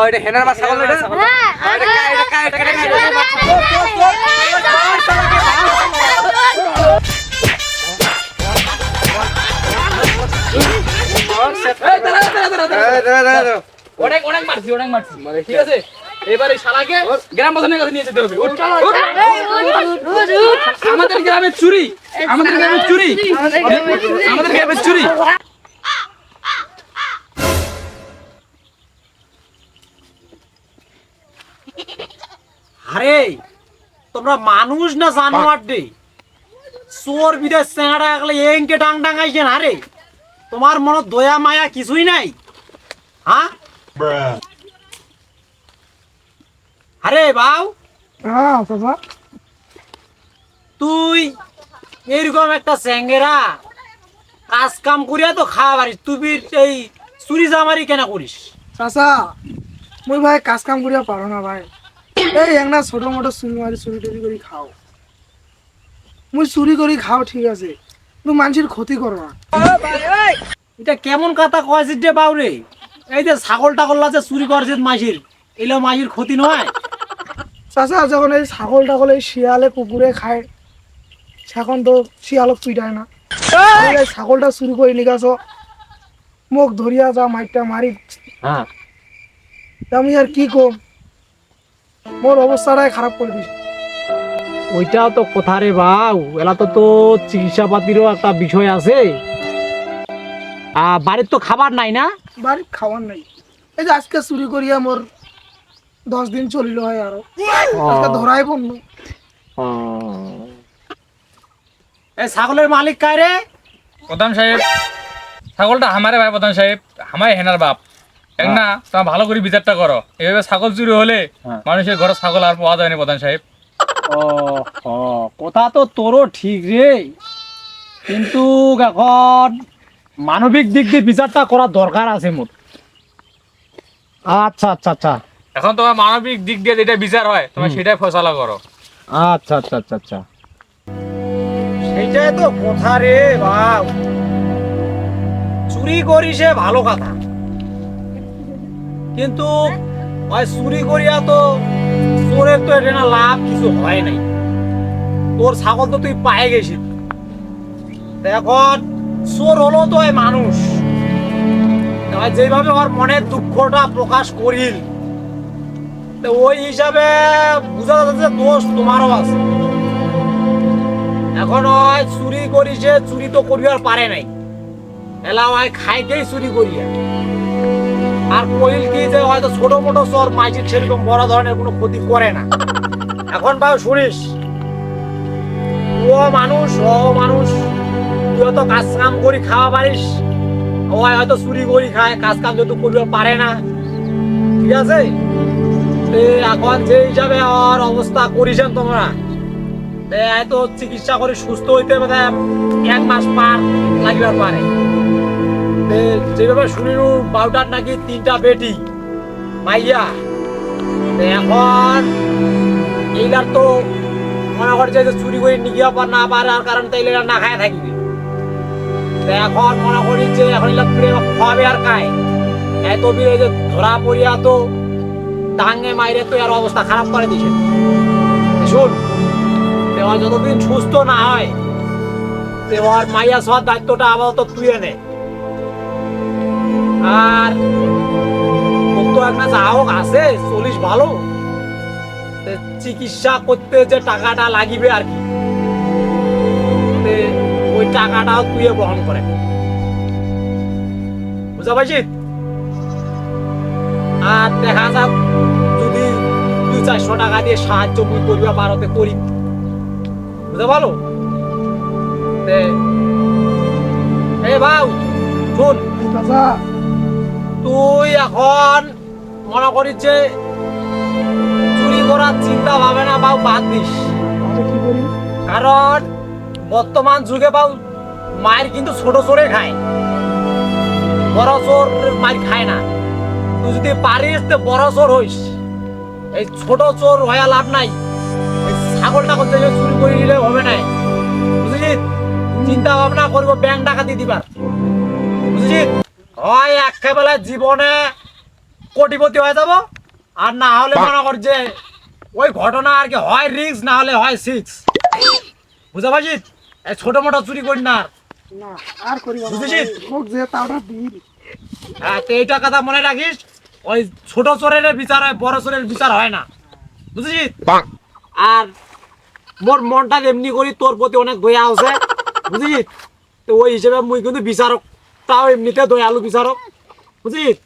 এটা হেনার এটা হ্যাঁ অনেক অনেক মারছি অনেক মারছি ঠিক আছে এবার শালাকে গ্রাম প্রধানের কাছে নিয়ে যেতে হবে। আমাদের গ্রামে চুরি আমাদের গ্রামে চুরি আমাদের গ্রামে চুরি আরে তোমরা মানুষ না জানোয়ার ডে চোর বিদেশ চেঙ্গাটা একলে এঙ্কে টাং টাঙ্গাইছেন আরে? তোমার মনে দয়া মায়া কিছুই নাই? হ্যাঁ আরে বাউ। হ্যাঁ বাবা। তুই এরকম একটা স্যাঙ্গেরা কাজ কাম করিয়া তো খাওয়া পারিস তুই এই চুরি জামারি কেন করিস? চাচা মুই ভাই কাজ কাম করিয়া পারো না ভাই। এই একটা ছোট মোটো চুরি মারি চুরি টুরি করে খাও। মুই চুরি করে খাও ঠিক আছে। কিন্তু মানুষের ক্ষতি করো না। এটা কেমন কথা কয়েছিস রে বাউ রে এই যে ছাগল টাগল আছে চুরি করছিস মাসির এলো মাসির ক্ষতি নয় চাচা যখন এই ছাগল টাগল এই শিয়ালে কুকুরে খায় সেখন তো শিয়ালক পিটায় না। এই যে ছাগলটা চুরি করে নিকাছ মোক ধরিয়া যা মাইরটা মারি হ্যাঁ আমি আর কি কম? মোর অবস্থাটাই খারাপ করে দিস ওইটাও তো কথা রে বাউ এলা তো তো চিকিৎসা পাতিরও একটা বিষয় আছে। আর বাড়ির তো খাবার নাই না? বাড়ির খাওয়ার নাই। এই যে আজকে চুরি করিয়া মোর দশ দিন চলিল হয় আরও। আজকে ধরাই পড়ল। এই ছাগলের মালিক কায় রে? প্রধান সাহেব। ছাগলটা আমারে ভাই প্রধান সাহেব। আমায় হেনার বাপ। না? তা ভালো করে বিচারটা করো। এভাবে ছাগল চুরি হলে হ্যাঁ। মানুষের ঘরে ছাগল আর পাওয়া যায়নি প্রধান সাহেব। ও কথা তো তোরও ঠিক রে। কিন্তু এখন মানবিক দিক দিয়ে বিচারটা করার দরকার আছে মোর। আচ্ছা আচ্ছা আচ্ছা। এখন তোমার মানবিক দিক দিয়ে যেটা বিচার হয় তুমি সেটাই ফসলা করো। আচ্ছা আচ্ছা আচ্ছা আচ্ছা। সেইটাই তো কথা রে বাপ চুরি করিসে ভালো কথা। কিন্তু ওই চুরি করিয়া তো চোরের তো এটা লাভ কিছু হয় নাই। তোর ছাগল তো তুই পায়ে গেছিস এখন চোর হলো তো এই মানুষ। যেভাবে ওর মনের দুঃখটা প্রকাশ করিল ওই হিসাবে বুঝা যাচ্ছে দোষ তোমারও আছে। এখন ওই চুরি করিছে, চুরি তো করিবার পারে নাই। এলা ওই খাইতেই চুরি করিয়া। আর কইল কি যে হয়তো ছোট মোটো চোর মাইজির সেরকম বড় ধরনের কোনো ক্ষতি করে না। এখন ভাই শুনিস ও মানুষ ও মানুষ তুই তো কাজ কাম করি খাওয়া পারিস ও হয়তো চুরি করি খায়, কাজ কাম যেহেতু করিবার পারে না। ঠিক আছে? এখন যে হিসাবে ওর অবস্থা করিছেন তোমরা, তে হয়তো চিকিৎসা করে সুস্থ হইতে এক মাস পার লাগিবার পারে। যেভাবে শুনিলু বারোটার নাকি তিনটা বেটি। মাইয়া এখন এইলার তো মনে করছে যে চুরি করে নিয়ে পার না পারে, আর কারণ তাইলে না খায় থাকবে। এখন মনে করি যে এখন ফিরে আর খায়। এত বিয়ে যে ধরা পড়িয়া তো টাঙ্গে মাইরে তো এর অবস্থা খারাপ করে দিছে। শুন দেওয়া যতদিন সুস্থ না হয় দেওয়ার মাইয়া সবার দায়িত্বটা আপাতত তুই নে। আর তোর তো একটা যা হোক আছে চলিস ভালো। চিকিৎসা করতে যে টাকাটা লাগিবে আর কি। ওই টাকাটাও তুই বহন করে। বুঝা পাইছিস আর দেখা যাক যদি দুই চারশো টাকা দিয়ে সাহায্য মুই করিবা পারতে করি। বুঝতে তে এ ভাও শুন। তুই এখন মনে করিস যে চুরি করার চিন্তা ভাবনা বাউ বাদ দিস। করি? কারণ বর্তমান যুগে বাউ মায়ের কিন্তু ছোট চোরে খায়। বড় চোর মার খায় না। তুই যদি পারিস তো বড় চোর হইস এই ছোট চোর হয়ে লাভ নাই। ছাগলটা করতে যে চুরি করে নিলে হবে না। বুঝলি? চিন্তা ভাবনা করব ব্যাংক ডাকাতি দিবার। বুঝলি? হয় একেবেলা জীবনে কোটিপতি হয়ে যাব। আর না হলে মনে কর যে ওই ঘটনা আর কি হয় রিক্স না হলে হয় সিক্স। বুঝতে পারছিস? এই ছোট মোটো চুরি করি না আর। বুঝেছিস? হ্যাঁ তো এইটা কথা মনে রাখিস ওই ছোট চোরের বিচার হয় বড় চোরের বিচার হয় না। বুঝেছিস? আর মোর মনটা এমনি করি তোর প্রতি অনেক দয়া আছে। বুঝেছিস? তো ওই হিসেবে মুই কিন্তু বিচারক তাও এমনিতে দয়ালু বিচারক বুঝিস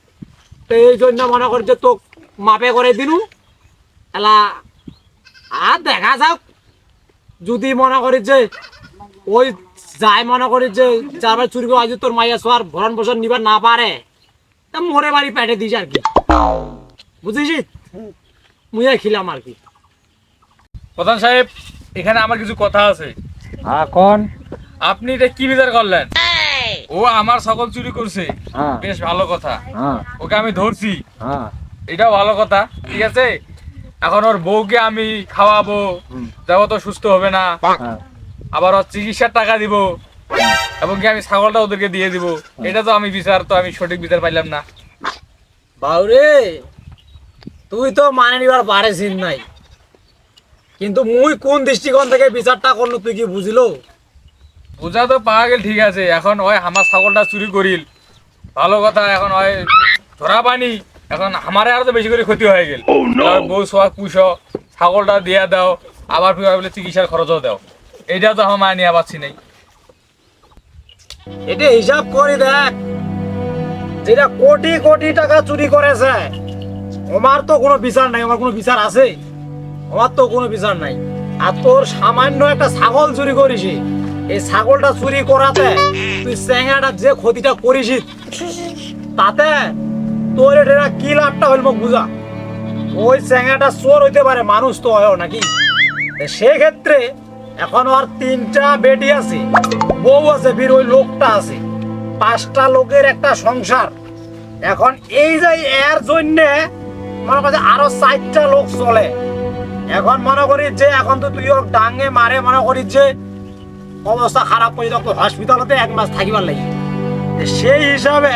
তো এই জন্য মনে করি যে তোক মাপে করে দিনু এলা আর দেখা যাক যদি মনে করি যে ওই যাই মনে করি যে চারবার চুরি করে আজ তোর মাইয়া সোয়ার ভরণ পোষণ নিবার না পারে তা মোরে বাড়ি পেটে দিস আর কি? বুঝেছিস মুইয়া খিলাম আর কি? প্রধান সাহেব এখানে আমার কিছু কথা আছে। হ্যাঁ কোন? আপনি এটা কি বিচার করলেন ও আমার সকল চুরি করছে। হ্যাঁ। বেশ ভালো কথা। হ্যাঁ। ওকে আমি ধরছি। হ্যাঁ। এটাও ভালো কথা ঠিক আছে? এখন ওর বউকে আমি খাওয়াবো। যাব তো সুস্থ হবে না। আবার ওর চিকিৎসার টাকা দিব। এবং কি আমি ছাগলটা ওদেরকে দিয়ে দিব। এটা তো আমি বিচার তো আমি সঠিক বিচার পাইলাম না। বাউরে তুই তো মানে নিবার পারেছিস নাই। কিন্তু মুই কোন দৃষ্টিকোণ থেকে বিচারটা করল তুই কি বুঝলো? বোঝা তো পাওয়া গেল ঠিক আছে। এখন ওই আমার ছাগলটা চুরি করিল। ভালো কথা এখন ওই ধরা পানি এখন আমারে আরও তো বেশি করে ক্ষতি হয়ে গেল। বউ সোয়া পুষো ছাগলটা দিয়া দাও আবার বলে চিকিৎসার খরচও দাও। এইটা তো আমার মায় নিয়ে পাচ্ছি নাই। এটা হিসাব করে দেখ যেটা কোটি কোটি টাকা চুরি করেছে আমার তো কোনো বিচার নাই আমার কোনো বিচার আছে আমার তো কোনো বিচার নাই। আর তোর সামান্য একটা ছাগল চুরি করিস এই ছাগলটা চুরি করাতে তুই স্যাঙাটা যে ক্ষতিটা করিস তাতে তোর এটা কি লাভটা হইল বুঝা? ওই স্যাঙাটা চোর হইতে পারে, মানুষ তো হয় নাকি? সেক্ষেত্রে এখন আর তিনটা বেটি আছে, বউ আছে বীর ওই লোকটা আছে। পাঁচটা লোকের একটা সংসার। এখন এই যে এর জন্য মনে করছে আরও চারটা লোক চলে। এখন মনে করি যে এখন তো তুই ওকে ডাঙে মারে মনে করি যে অবস্থা খারাপ করে তখন হসপিটালতে এক মাস থাকিবার লাগি। সেই হিসাবে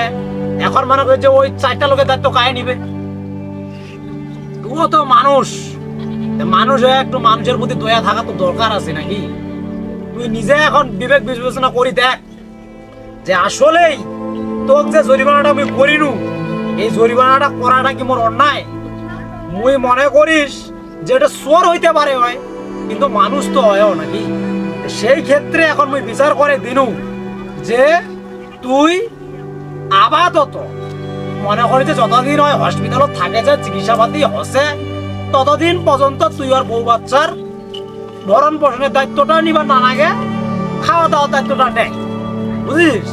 এখন মনে করি যে ওই চারটা লোকের দায়িত্ব কায়ে নিবে। তুইও তো মানুষ। মানুষ একটু মানুষের প্রতি দয়া থাকা তো দরকার আছে নাকি? তুই নিজে এখন বিবেক বিবেচনা করি দেখ যে আসলেই তোক যে জরিমানাটা আমি করিনু, এই জরিমানাটা করাটা কি মোর অন্যায়? মুই মনে করিস যে এটা চোর হইতে পারে হয়, কিন্তু মানুষ তো হয়ও নাকি? সেই ক্ষেত্রে এখন মুই বিচার করে দিনু যে তুই আপাতত মনে করি যে যতদিন হয় হসপিটালত থাকে যে চিকিৎসা পাতি হসে ততদিন পর্যন্ত তুই আর বউ বাচ্চার ভরণ পোষণের দায়িত্বটা নিবার না লাগে খাওয়া দাওয়ার দায়িত্বটা নেই বুঝিস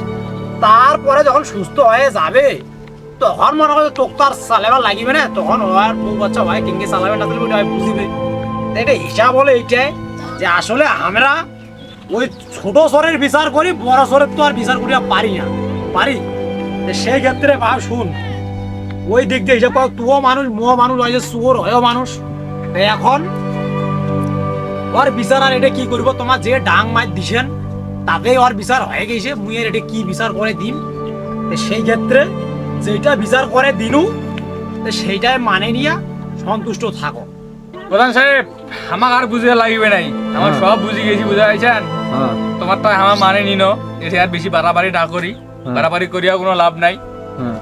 তারপরে যখন সুস্থ হয়ে যাবে, তখন মনে করে তোকে তো আর চালাবার লাগিবে না? তখন ও আর বউ বাচ্চা ভাই কিনকে চালাবে না বুঝিবে এটা হিসাব হলো এইটাই যে আসলে আমরা ওই ছোট স্বরের বিচার করি বড় স্বরের তো আর বিচার করিয়া পারি না। পারি? সেই ক্ষেত্রে ভাব শুন ওই দিক দিয়ে হিসাব কর তুও মানুষ মুও মানুষ হয় যে সুর হয়ও মানুষ। এখন ওর বিচার আর এটা কি করব? তোমার যে ডাং মাছ দিছেন তাতেই ওর বিচার হয়ে গেছে মুই এর এটা কি বিচার করে দিন সেই ক্ষেত্রে যেটা বিচার করে দিনু সেইটাই মানে নিয়া সন্তুষ্ট থাকো। প্রধান সাহেব আমাকে আর বুঝে লাগবে নাই। আমার হ্যাঁ। সব বুঝে গেছি বুঝে পাইছেন? হ্যাঁ তোমার তো আমার মানে নিন এসে আর বেশি বাড়াবাড়ি না করি। হ্যাঁ। বাড়াবাড়ি করিয়া কোনো লাভ নাই। হ্যাঁ।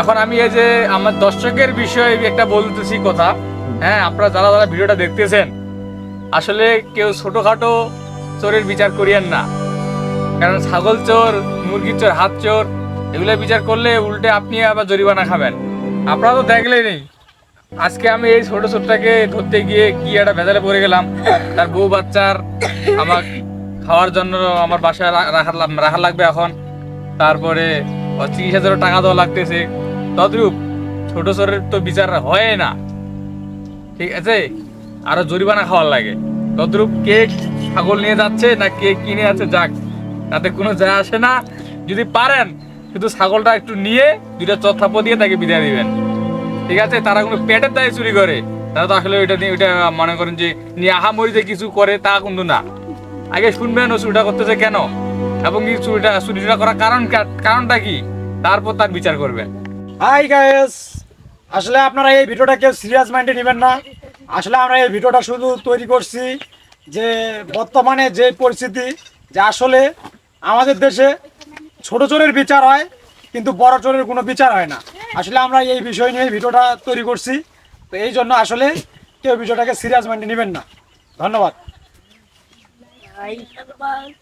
এখন আমি এই যে আমার দর্শকের বিষয়ে একটা বলতেছি কথা। হ্যাঁ আপনারা যারা যারা ভিডিওটা দেখতেছেন আসলে কেউ ছোটখাটো চোরের বিচার করিয়েন না। কারণ ছাগল চোর মুরগির চোর হাত চোর এগুলো বিচার করলে উল্টে আপনি আবার জরিমানা খাবেন। আপনারা তো দেখলেই নেই। আজকে আমি এই ছোট ছোটটাকে ধরতে গিয়ে কি একটা ভেজালে পড়ে গেলাম। তার বউ বাচ্চার আমার খাওয়ার জন্য আমার বাসায় রাখার রাখা লাগবে এখন। তারপরে চিকিৎসা জন্য টাকা দেওয়া লাগতেছে। তদ্রূপ, ছোট ছোটের তো বিচার হয় না। ঠিক আছে? আরও জরিমানা খাওয়ার লাগে। তদ্রূপ, কে ছাগল নিয়ে যাচ্ছে না কে কিনে আছে যাক, তাতে কোনো যায় আসে না। যদি পারেন, শুধু ছাগলটা একটু নিয়ে দুইটা চথাপো দিয়ে তাকে বিদায় দিবেন। ঠিক আছে? তারা কোনো পেটের দায়ে চুরি করে। তারা তো আসলে ওইটা নিয়ে ওইটা মনে করেন যে নিয়ে আহামরি যে কিছু করে তা কিন্তু না। আগে শুনবেন ও চুরিটা করতেছে কেন? এবং এই চুরিটা চুরিটা করার কারণ কারণটা কি? তারপর তার বিচার করবেন। হাই গাইস আসলে আপনারা এই ভিডিওটা কেউ সিরিয়াস মাইন্ডে নেবেন না। আসলে আমরা এই ভিডিওটা শুধু তৈরি করছি যে বর্তমানে যে পরিস্থিতি, যে আসলে আমাদের দেশে ছোট চোরের বিচার হয়, কিন্তু বড় চোরের কোনো বিচার হয় না। আসলে আমরা এই বিষয় নিয়ে ভিডিওটা তৈরি করছি। তো এই জন্য আসলে কেউ বিষয়টাকে সিরিয়াস মাইন্ডে নেবেন না। ধন্যবাদ। 拜拜、